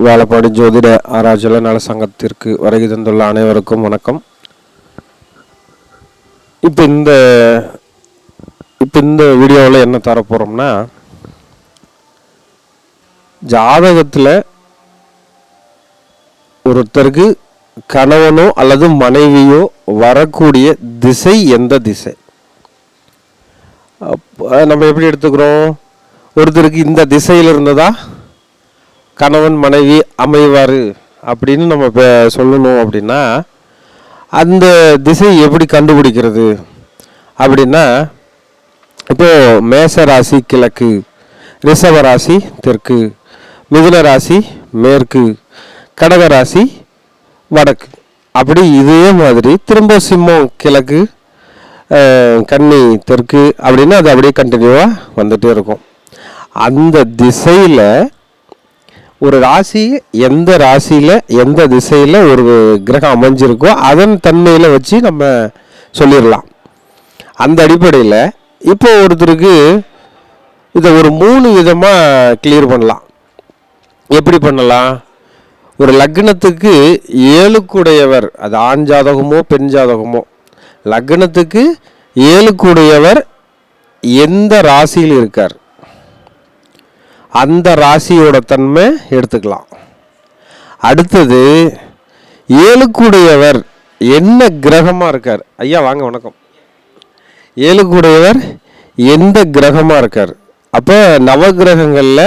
வேலைப்பாடு ஜோதிட ஆராய்ச்சியாளர் நல சங்கத்திற்கு வருகை தந்துள்ள அனைவருக்கும் வணக்கம். இப்போ இந்த இப்போ இந்த வீடியோவில் என்ன தரப்போகிறோம்னா ஜாதகத்தில் ஒருத்தருக்கு கணவனோ அல்லது மனைவியோ வரக்கூடிய திசை எந்த திசை? நம்ம எப்படி எடுத்துக்கிறோம்? ஒருத்தருக்கு இந்த திசையில் இருந்ததா? கணவன் மனைவி அமைவார் அப்படின்னு நம்ம இப்போ சொல்லணும் அப்படின்னா அந்த திசை எப்படி கண்டுபிடிக்கிறது? அப்படின்னா இப்போ மேச ராசி கிழக்கு ரிஷப ராசி தெற்கு மிதுன ராசி மேற்கு கடக ராசி வடக்கு. அப்படி இதே மாதிரி திரும்ப சிம்மம் கிழக்கு கன்னி தெற்கு அப்படின்னா அது அப்படியே கண்டினியூவாக வந்துகிட்டே இருக்கும். அந்த திசையில் ஒரு ராசி எந்த ராசியில் எந்த திசையில் ஒரு கிரகம் அமைஞ்சிருக்கோ அதன் தன்மையில் வச்சு நம்ம சொல்லிடலாம். அந்த அடிப்படையில் இப்போ ஒருத்தருக்கு இதை ஒரு மூணு விதமாக கிளியர் பண்ணலாம். எப்படி பண்ணலாம்? ஒரு லக்னத்துக்கு ஏழுக்குடையவர் அது ஆண் ஜாதகமோ பெண் ஜாதகமோ லக்னத்துக்கு ஏழுக்குடையவர் எந்த ராசியில் இருக்கார்? அந்த ராசியோட தன்மை எடுத்துக்கலாம். அடுத்தது ஏழுக்குடையவர் என்ன கிரகமாக இருக்கார்? ஐயா வாங்க வணக்கம். ஏழுக்குடையவர் எந்த கிரகமாக இருக்கார்? அப்போ நவகிரகங்களில்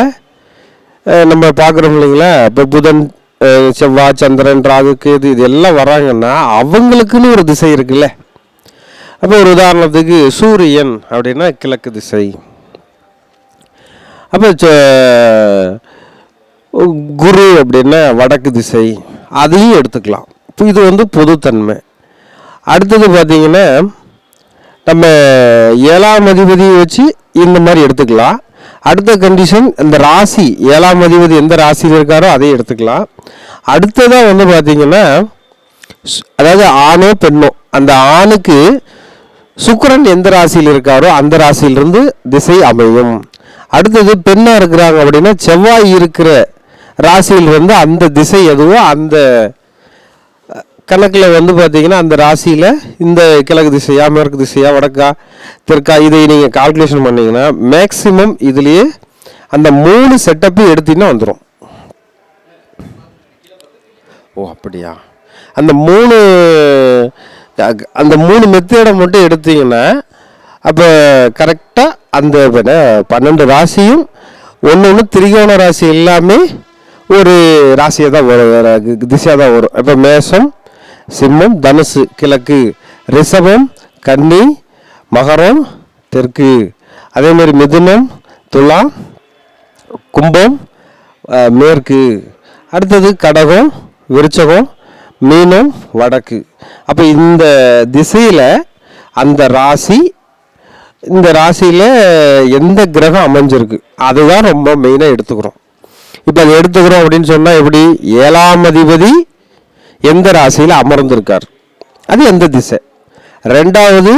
நம்ம பார்க்குறோம் இல்லைங்களா? இப்போ புதன் செவ்வாய் சந்திரன் ராகு கேது இது எல்லாம் வராங்கன்னா அவங்களுக்குன்னு ஒரு திசை இருக்குல்ல. அப்போ ஒரு உதாரணத்துக்கு சூரியன் அப்படின்னா கிழக்கு திசை. அப்போ குரு அப்படின்னா வடக்கு திசை. அதையும் எடுத்துக்கலாம். இப்போ இது வந்து பொதுத்தன்மை. அடுத்தது பார்த்தீங்கன்னா நம்ம ஏழாம் அதிபதியை வச்சு இந்த மாதிரி எடுத்துக்கலாம். அடுத்த கண்டிஷன் இந்த ராசி ஏழாம் அதிபதி எந்த ராசியில் இருக்காரோ அதையும் எடுத்துக்கலாம். அடுத்ததாக வந்து பார்த்தீங்கன்னா அதாவது ஆணோ பெண்ணோ அந்த ஆணுக்கு சுக்கரன் எந்த ராசியில் இருக்காரோ அந்த ராசியிலிருந்து திசை அமையும். அடுத்தது பெண்ணாக இருக்கிறாங்க அப்படின்னா செவ்வாய் இருக்கிற ராசியில் வந்து அந்த திசை எதுவோ அந்த கணக்கில் வந்து பார்த்தீங்கன்னா அந்த ராசியில் இந்த கிழக்கு திசையா மேற்கு திசையா வடக்கா தெற்கா இதை நீங்கள் கால்குலேஷன் பண்ணீங்கன்னா மேக்ஸிமம் இதுலேயே அந்த மூணு செட்டப்பையும் எடுத்தீங்கன்னா வந்துடும் ஓ அப்படியா? அந்த மூணு அந்த மூணு மெத்தேடை மட்டும் எடுத்தீங்கன்னா அப்போ கரெக்டாக அந்த பன்னெண்டு ராசியும் ஒன்று ஒன்று திரிகோண ராசி எல்லாமே ஒரு ராசியாக தான் வரும். திசையாக தான் வரும். இப்போ மேஷம் சிம்மம் தனுசு கிழக்கு ரிஷபம் கன்னி மகரம் தெற்கு. அதே மாதிரி மிதுனம் துலா கும்பம் மேற்கு. அடுத்தது கடகம் விருச்சகம் மீனம் வடக்கு. அப்போ இந்த திசையில் அந்த ராசி இந்த ராசியில் எந்த கிரகம் அமைஞ்சிருக்கு? அதுதான் ரொம்ப மெயினாக எடுத்துக்கிறோம். இப்போ அதை எடுத்துக்கிறோம் அப்படின்னு சொன்னால் எப்படி? ஏழாம் அதிபதி எந்த ராசியில் அமர்ந்திருக்கார்? அது எந்த திசை? ரெண்டாவது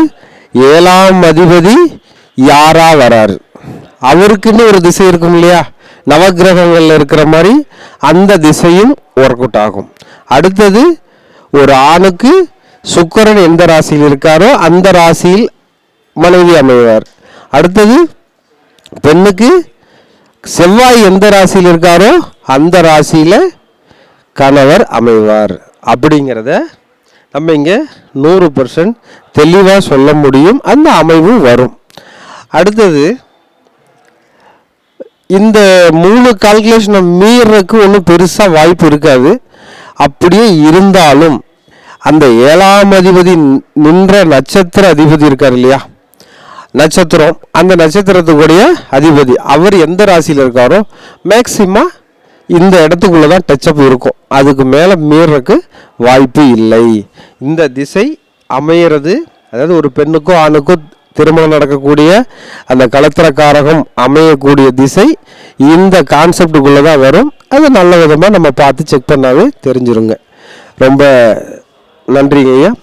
ஏழாம் அதிபதி யாரா வராரு? அவருக்குன்னு ஒரு திசை இருக்கும் இல்லையா? நவகிரகங்களில் இருக்கிற மாதிரி அந்த திசையும் ஒர்க் அவுட் ஆகும். அடுத்தது ஒரு ஆணுக்கு சுக்கரன் எந்த ராசியில் இருக்காரோ அந்த ராசியில் மனைவி அமைவார். அடுத்தது பெண்ணுக்கு செவ்வாய் எந்த ராசியில் இருக்காரோ அந்த ராசியில் கணவர் அமைவார். அப்படிங்கிறத நம்ம இங்கே நூறு பர்சன்ட் தெளிவாக சொல்ல முடியும். அந்த அமைவு வரும். அடுத்தது இந்த மூணு கால்குலேஷனை மீறதுக்கு ஒன்றும் பெருசாக வாய்ப்பு இருக்காது. அப்படியே இருந்தாலும் அந்த ஏழாம் அதிபதி நின்ற நட்சத்திர அதிபதி இருக்கார் இல்லையா? நட்சத்திரம். அந்த நட்சத்திரத்துக்குடைய அதிபதி அவர் எந்த ராசியில் இருக்காரோ மேக்சிமம் இந்த இடத்துக்குள்ளே தான் டச்சப் இருக்கும். அதுக்கு மேலே மீறக்கு வாய்ப்பு இல்லை. இந்த திசை அமையிறது அதாவது ஒரு பெண்ணுக்கோ ஆணுக்கோ திருமணம் நடக்கக்கூடிய அந்த கலத்திரக்காரகம் அமையக்கூடிய திசை இந்த கான்செப்டுக்குள்ளே தான் வரும். அது நல்ல விதமாக நம்ம பார்த்து செக் பண்ணாவே தெரிஞ்சிருங்க. ரொம்ப நன்றிங்க ஐயா.